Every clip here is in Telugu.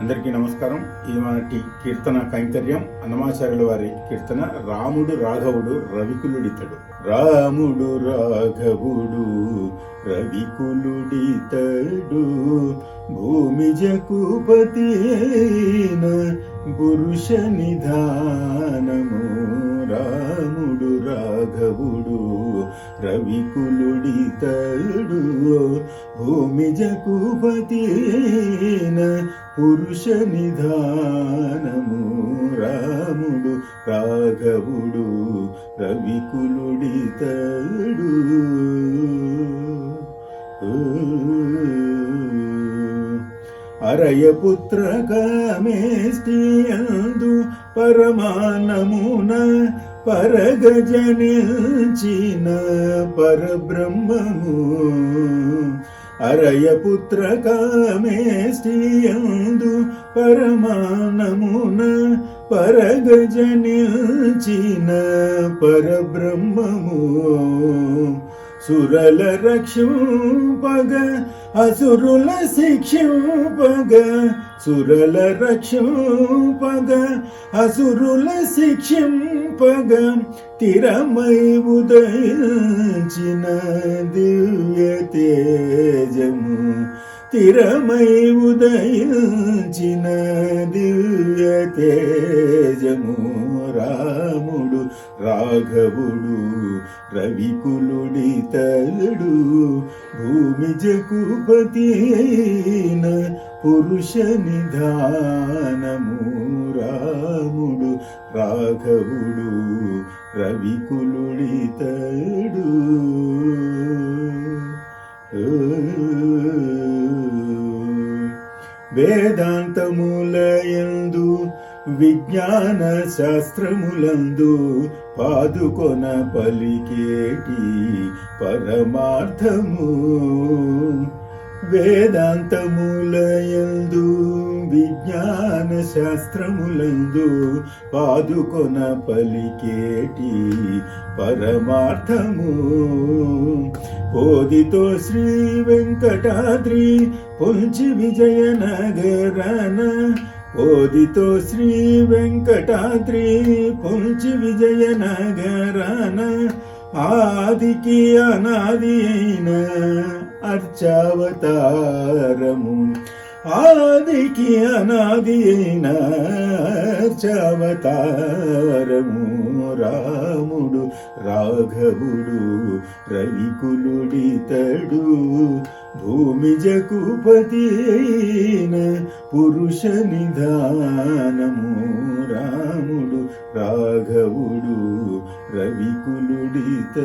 అందరికీ నమస్కారం. ఇది మనటి కీర్తన కైంకర్యం అన్నమాచార్యుల వారి కీర్తన రాముడు రాఘవుడు రవికులుడితడు. రాముడు రాఘవుడు రవికులుడితడు. భూమి జకుపతి పురుష నిధానము. రాముడు రాఘవుడు రవికులుడితడు భూమి జకుపతి పురుష నిధానము. రాముడు రాఘవుడు రవికులుడితడు అరయపుత్ర కామేష్టి అందు పరమానమున పరగజనించిన పరబ్రహ్మము అరయపుత్ర కామేష్టియందు పరమానమున పరగజనించిన పరబ్రహ్మము. సురల రక్షింపగ అసురుల శిక్షింపగ సురల రక్షింపగ అసురుల శిక్షింపగ తిరమై ఉదయించిన దివ్య తేజము. తిరమై ఉదయించిన దివ్య తేజము. రాము రాఘవుడు రవికులుడితడు భూమి జకుపతి అయిన పురుష నిధానము రాముడు రాఘవుడు రవికులుడితడు వేదాంతములయందు విజ్ఞాన శాస్త్రములందు పాదుకొన పలికేటి పరమార్థము. వేదాంతములయందు విజ్ఞాన శాస్త్రములందు పాదుకొన పలికేటి పరమార్థము. పోదితో శ్రీ వెంకటాద్రి పొంచి విజయనగరన ఓదితో శ్రీ వెంకటాద్రి పుంచి విజయనగరన ఆదికి అనాది అయిన అర్చావతారము ఆదికి అనాది అయిన రాముడు రాఘవుడు రవికులుడితడు భూమి జకుపతి అయిన పురుష నిధానము రాముడు రాఘవుడు రవికులుడితడు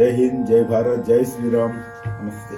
जय हिंद जय भारत जय श्री राम नमस्ते।